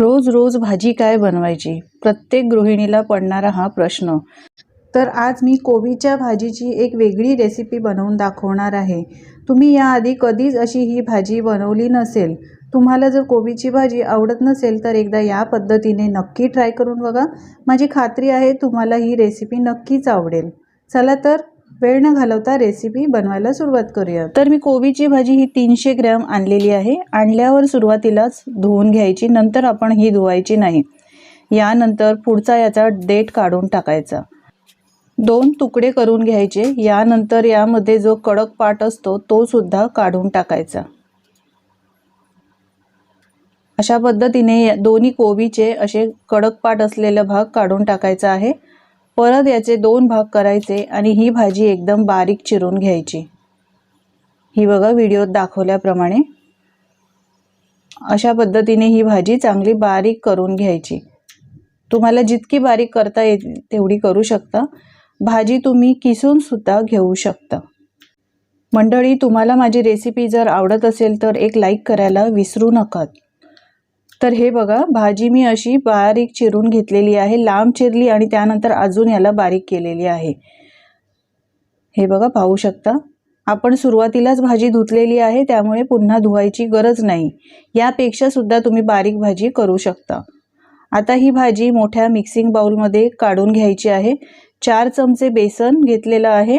रोज रोज भाजी काय बनवायची? प्रत्येक गृहिणीला पडणारा हा प्रश्न. तर आज मी कोबीच्या भाजीची एक वेगळी रेसिपी बनवून दाखवणार आहे. तुम्ही याआधी कधीच अशी ही भाजी बनवली नसेल. तुम्हाला जर कोबीची भाजी आवडत नसेल तर एकदा या पद्धतीने नक्की ट्राय करून बघा. माझी खात्री आहे तुम्हाला ही रेसिपी नक्कीच आवडेल. चला तर वेळ न घालवता रेसिपी बनवायला सुरुवात करूया तर मी कोबीची भाजी ही तीनशे ग्रॅम आणलेली आहे. आणल्यावर सुरुवातीलाच धुवून घ्यायची नंतर आपण ही धुवायची नाही. यानंतर पुढचा याचा डेट काढून टाकायचा. दोन तुकडे करून घ्यायचे. यानंतर यामध्ये जो कडक पाट असतो तो सुद्धा काढून टाकायचा. अशा पद्धतीने दोन्ही कोबीचे असे कडक पाट असलेला भाग काढून टाकायचा आहे. परत याचे दोन भाग करायचे आणि ही भाजी एकदम बारीक चिरून घ्यायची. ही बघा व्हिडिओत दाखवल्याप्रमाणे. अशा पद्धतीने ही भाजी चांगली बारीक करून घ्यायची. तुम्हाला जितकी बारीक करता येईल तेवढी करू शकता. भाजी तुम्ही किसून सुद्धा घेऊ शकता. मंडळी तुम्हाला माझी रेसिपी जर आवडत असेल तर एक लाईक करायला विसरू नका. तर हे बघा भाजी मी अशी बारीक चिरून घेतलेली आहे लांब चिरली आणि त्यानंतर अजून याला बारीक केलेली आहे. हे बघा पाहू शकता? आपण सुरुवातीलाच भाजी धुतलेली आहे त्यामुळे पुन्हा धुवायची गरज नाही. यापेक्षा सुद्धा तुम्ही बारीक भाजी करू शकता. आता ही भाजी मोठ्या मिक्सिंग बाउलमध्ये काढून घ्यायची आहे. चार चमचे बेसन घेतलेलं आहे.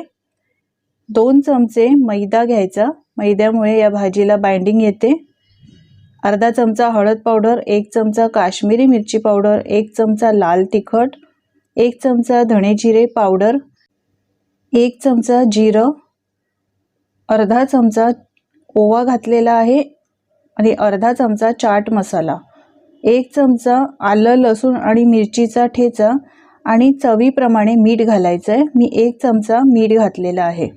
दोन चमचे मैदा घ्यायचा. मैद्यामुळे या भाजीला बाइंडिंग येते. अर्धा चमचा हळद पावडर एक चमचा काश्मीरी मिरची पावडर एक चमचा लाल तिखट एक चमचा धणे जिरे पावडर एक चमचा जिरं अर्धा चमचा ओवा घातलेला आहे आणि अर्धा चमचा चाट मसाला एक चमचा आलं लसूण आणि मिरचीचा ठेचा आणि चवीप्रमाणे मीठ घालायचं आहे मी एक चमचा मीठ घातलेला आहे.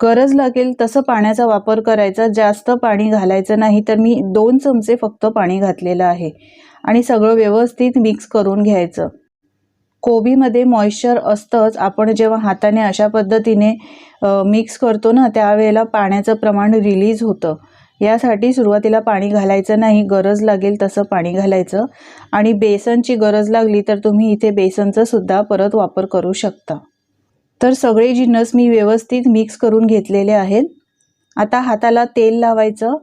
गरज लागेल तसं पाण्याचा वापर करायचा जास्त पाणी घालायचं नाही तर मी दोन चमचे फक्त पाणी घातलेलं आहे आणि सगळं व्यवस्थित मिक्स करून घ्यायचं. कोबीमध्ये मॉइश्चर असतंच आपण जेव्हा हाताने अशा पद्धतीने मिक्स करतो ना त्यावेळेला पाण्याचं प्रमाण रिलीज होतं. यासाठी सुरुवातीला पाणी घालायचं नाही गरज लागेल तसं पाणी घालायचं. आणि बेसनची गरज लागली तर तुम्ही इथे बेसनचा सुद्धा परत वापर करू शकता. तर सगळे जिन्नस मी व्यवस्थित मिक्स करून घेतलेले आहेत. आता हाताला तेल लावायचं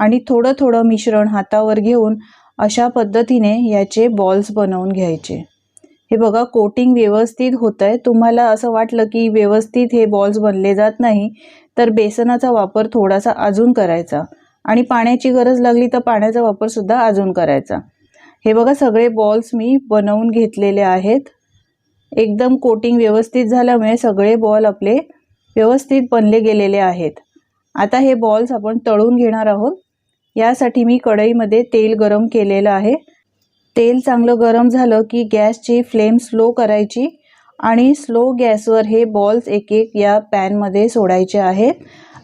आणि थोडं थोडं मिश्रण हातावर घेऊन अशा पद्धतीने याचे बॉल्स बनवून घ्यायचे. हे बघा कोटिंग व्यवस्थित होतं आहे तुम्हाला असं वाटलं की व्यवस्थित हे बॉल्स बनले जात नाही तर बेसनाचा वापर थोडासा अजून करायचा. आणि पाण्याची गरज लागली तर पाण्याचा वापरसुद्धा अजून करायचा. हे बघा सगळे बॉल्स मी बनवून घेतलेले आहेत. एकदम कोटिंग व्यवस्थित झाल्यामुळे सगळे बॉल आपले व्यवस्थित बनले गेलेले आहेत. आता हे बॉल्स आपण तळून घेणार आहोत. यासाठी मी कढईमध्ये तेल गरम केलेलं आहे. तेल चांगलं गरम झालं की गॅसची फ्लेम स्लो करायची आणि स्लो गॅसवर हे बॉल्स एक एक या पॅनमध्ये सोडायचे आहेत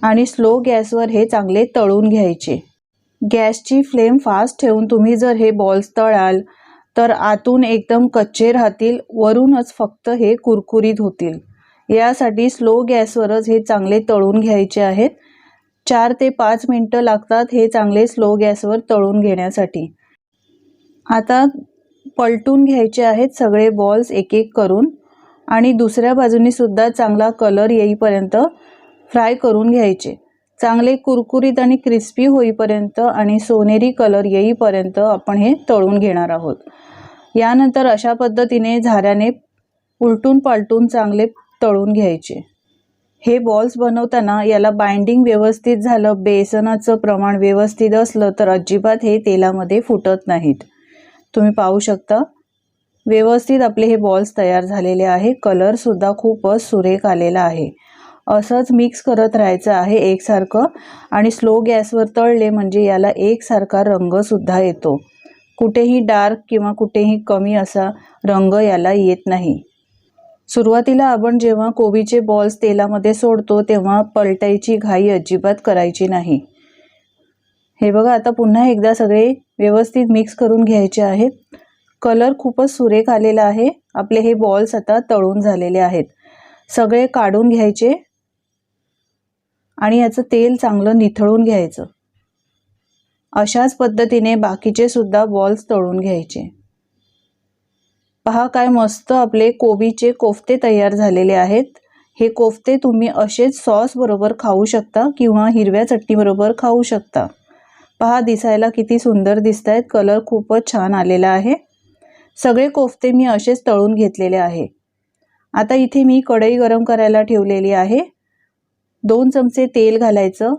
आणि स्लो गॅसवर हे चांगले तळून घ्यायचे. गॅसची फ्लेम फास्ट ठेवून तुम्ही जर हे बॉल्स तळाल तर आतून एकदम कच्चे राहतील वरूनच फक्त हे कुरकुरीत होतील. यासाठी स्लो गॅसवरच हे चांगले तळून घ्यायचे आहेत. चार ते पाच मिनटं लागतात हे चांगले स्लो गॅसवर तळून घेण्यासाठी. आता पलटून घ्यायचे आहेत सगळे बॉल्स एक एक करून आणि दुसऱ्या बाजूनी सुद्धा चांगला कलर येईपर्यंत फ्राय करून घ्यायचे. चांगले कुरकुरीत आणि क्रिस्पी होईपर्यंत आणि सोनेरी कलर येईपर्यंत आपण हे तळून घेणार आहोत. यानंतर अशा पद्धतीने झाऱ्याने उलटून पालटून चांगले तळून घ्यायचे. हे बॉल्स बनवताना याला बाइंडिंग व्यवस्थित झालं बेसनाचं प्रमाण व्यवस्थित असलं तर अजिबात हे तेलामध्ये फुटत नाहीत. तुम्ही पाहू शकता व्यवस्थित आपले हे बॉल्स तयार झालेले आहे. कलरसुद्धा खूपच सुरेख आलेला आहे. असंच मिक्स करत राहायचं आहे एकसारखं. आणि स्लो गॅसवर तळले म्हणजे याला एकसारखा रंगसुद्धा येतो. कुठेही डार्क किंवा कुठेही कमी असा रंग याला येत नाही. सुरुवातीला आपण जेव्हा कोबीचे बॉल्स तेलामध्ये सोडतो तेव्हा पलटायची घाई अजिबात करायची नाही. हे बघा आता पुन्हा एकदा सगळे व्यवस्थित मिक्स करून घ्यायचे आहेत. कलर खूपच सुरेख आलेला आहे. आपले हे बॉल्स आता तळून झालेले आहेत. सगळे काढून घ्यायचे. आणि याचं तेल चांगलं निथळून घ्यायचं. अशाच पद्धतीने बाकीचे सुद्धा बॉल्स तळून घ्यायचे. पहा काय मस्त आपले कोबीचे कोफ्ते तयार झालेले आहेत. हे कोफ्ते तुम्ही असेच सॉस बरोबर खाऊ शकता किंवा हिरव्या चटणीबरोबर खाऊ शकता. पहा दिसायला किती सुंदर दिसत आहेत कलर खूपच छान आलेला आहे. सगळे कोफ्ते मी असेच तळून घेतलेले आहे. आता इथे मी कढई गरम करायला ठेवलेली आहे. दोन चमचे तेल घालायचं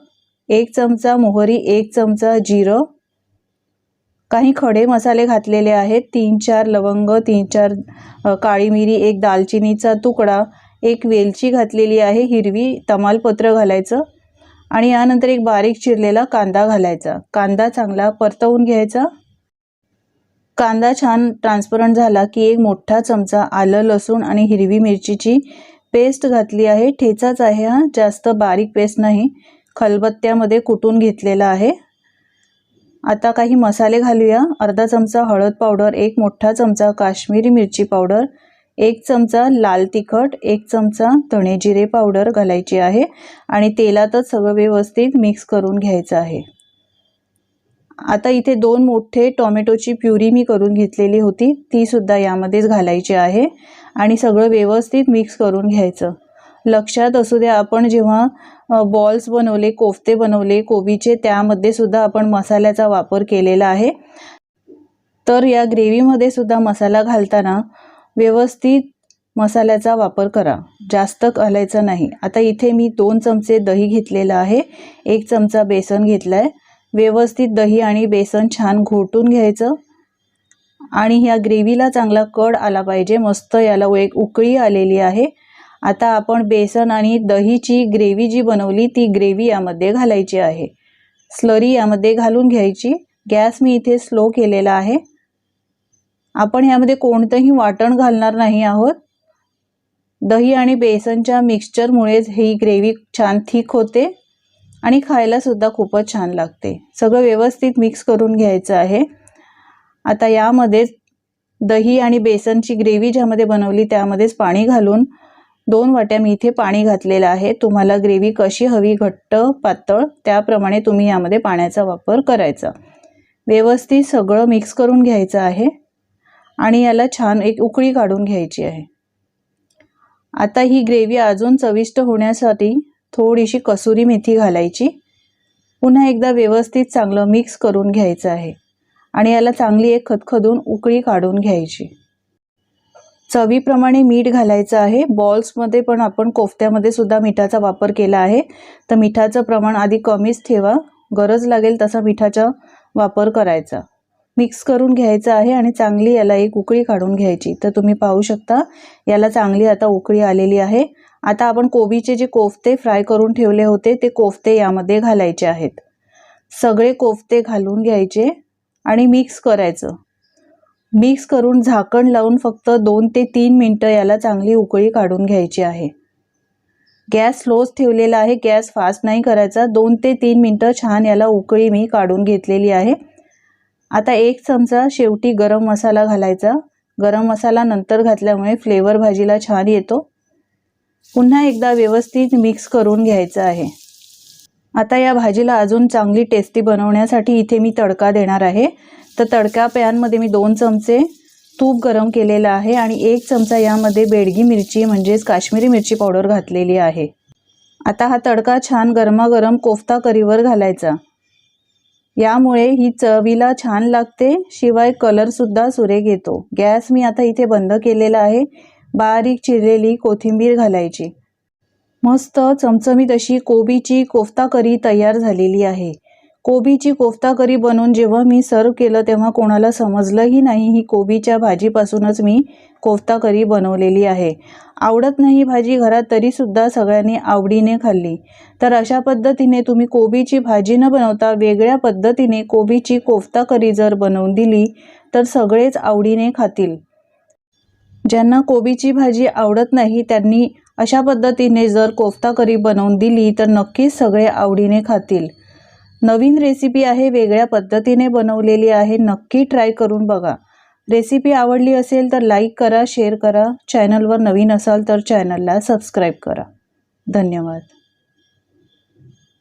एक चमचा मोहरी एक चमचा जिरं. काही खडे मसाले घातलेले आहेत तीन चार लवंग तीन चार काळी मिरी एक दालचिनीचा तुकडा एक वेलची घातलेली आहे हिरवी तमालपत्र घालायचं आणि यानंतर एक बारीक चिरलेला कांदा घालायचा. कांदा चांगला परतवून घ्यायचा. कांदा छान ट्रान्सपरंट झाला की एक मोठा चमचा आलं लसूण आणि हिरवी मिरचीची पेस्ट घातली आहे. ठेचाच आहे हा. जास्त बारीक पेस्ट नाही. खलबत्त्यामध्ये कुटून घेतलेला आहे. आता काही मसाले घालूया. अर्धा चमचा हळद पावडर एक मोठा चमचा काश्मीरी मिरची पावडर एक चमचा लाल तिखट एक चमचा धणे जिरे पावडर घालायची आहे आणि तेलातच सगळं व्यवस्थित मिक्स करून घ्यायचं आहे. आता इथे दोन मोठे टोमॅटोची प्युरी मी करून घेतलेली होती. ती सुद्धा यामध्येच घालायची आहे आणि सगळं व्यवस्थित मिक्स करून घ्यायचं. लक्षात असू द्या आपण जेव्हा बॉल्स बनवले कोफ्ते बनवले कोबीचे त्यामध्ये सुद्धा आपण मसाल्याचा वापर केलेला आहे. तर या ग्रेव्हीमध्ये सुद्धा मसाला घालताना व्यवस्थित मसाल्याचा वापर करा. जास्त घालायचा नाही. आता इथे मी दोन चमचे दही घेतलेलं आहे. एक चमचा बेसन घेतला आहे व्यवस्थित दही आणि बेसन छान घोटून घ्यायचं. आणि ह्या ग्रेव्हीला चांगला कड आला पाहिजे. मस्त याला एक उकळी आलेली आहे. आता आपण बेसन आणि दहीची ग्रेव्ही जी बनवली ती ग्रेव्ही यामध्ये घालायची आहे. स्लरी यामध्ये घालून घ्यायची. गॅस मी इथे स्लो केलेला आहे. आपण यामध्ये कोणतंही वाटण घालणार नाही आहोत. दही आणि बेसनच्या मिक्सचरमुळेच ही ग्रेव्ही छान थिक होते. आणि खायला सुद्धा खूपच छान लागते. सगळं व्यवस्थित मिक्स करून घ्यायचं आहे. आता यामध्येच दही आणि बेसनची ग्रेव्ही ज्यामध्ये बनवली त्यामध्येच पाणी घालून दोन वाट्या मी इथे पाणी घातलेलं आहे. तुम्हाला ग्रेव्ही कशी हवी घट्ट पातळ त्याप्रमाणे तुम्ही यामध्ये पाण्याचा वापर करायचा. व्यवस्थित सगळं मिक्स करून घ्यायचं आहे. आणि याला छान एक उकळी काढून घ्यायची आहे. आता ही ग्रेव्ही अजून चविष्ट होण्यासाठी थोडीशी कसुरी मेथी घालायची. पुन्हा एकदा व्यवस्थित चांगलं मिक्स करून घ्यायचं आहे. आणि याला चांगली एक खदखदून उकळी काढून घ्यायची. चवीप्रमाणे मीठ घालायचं आहे. बॉल्समध्ये पण आपण कोफ्त्यामध्ये सुद्धा मिठाचा वापर केला आहे. तर मिठाचं प्रमाण आधी कमीच ठेवा. गरज लागेल तसा मिठाचा वापर करायचा. मिक्स करून घ्यायचं आहे आणि चांगली याला एक उकळी काढून घ्यायची. तर तुम्ही पाहू शकता याला चांगली आता उकळी आलेली आहे. आता आपण कोबीचे जे कोफ्ते फ्राय करून ठेवले होते ते कोफ्ते यामध्ये घालायचे आहेत. सगळे कोफ्ते घालून घ्यायचे आणि मिक्स करायचं. मिक्स करून झाकण लावून फक्त दोन ते तीन मिनटं याला चांगली उकळी काढून घ्यायची आहे. गॅस स्लोच ठेवलेला आहे गॅस फास्ट नाही करायचा. दोन ते तीन मिनटं छान याला उकळी मी काढून घेतलेली आहे. आता एक चमचा शेवटी गरम मसाला घालायचा. गरम मसाला नंतर घातल्यामुळे फ्लेवर भाजीला छान येतो. पुन्हा एकदा व्यवस्थित मिक्स करून घ्यायचं आहे. आता या भाजीला अजून चांगली टेस्टी बनवण्यासाठी इथे मी तडका देणार आहे. तर तडका पॅनमध्ये मी दोन चमचे तूप गरम केलेलं आहे आणि एक चमचा यामध्ये बेडगी मिरची म्हणजेच काश्मीरी मिरची पावडर घातलेली आहे. आता हा तडका छान गरमागरम कोफ्ता करीवर घालायचा. यामुळे ही चवीला छान लागते शिवाय कलरसुद्धा सुरेख येतो. गॅस मी आता इथे बंद केलेला आहे. बारीक चिरलेली कोथिंबीर घालायची. मस्त चमचमीत अशी कोबीची कोफ्ता करी तयार झालेली आहे. कोबीची कोफ्ता करी बनवून जेव्हा मी सर्व केलं तेव्हा कोणाला समजलंही नाही ही कोबीच्या भाजीपासूनच मी कोफ्ता करी बनवलेली आहे. आवडत नाही भाजी घरात तरीसुद्धा सगळ्यांनी आवडीने खाल्ली. तर अशा पद्धतीने तुम्ही कोबीची भाजी न बनवता वेगळ्या पद्धतीने कोबीची कोफ्ता करी जर बनवून दिली तर सगळेच आवडीने खातील. ज्यांना कोबीची भाजी आवडत नाही त्यांनी अशा पद्धतीने जर कोफ्ता करी बनवून दिली तर नक्कीच सगळे आवडीने खातील. नवीन रेसिपी आहे वेगळ्या पद्धतीने बनवलेली आहे नक्की ट्राय करून बघा. रेसिपी आवडली असेल तर लाईक करा शेअर करा. चॅनलवर नवीन असाल तर चॅनलला सबस्क्राईब करा. धन्यवाद.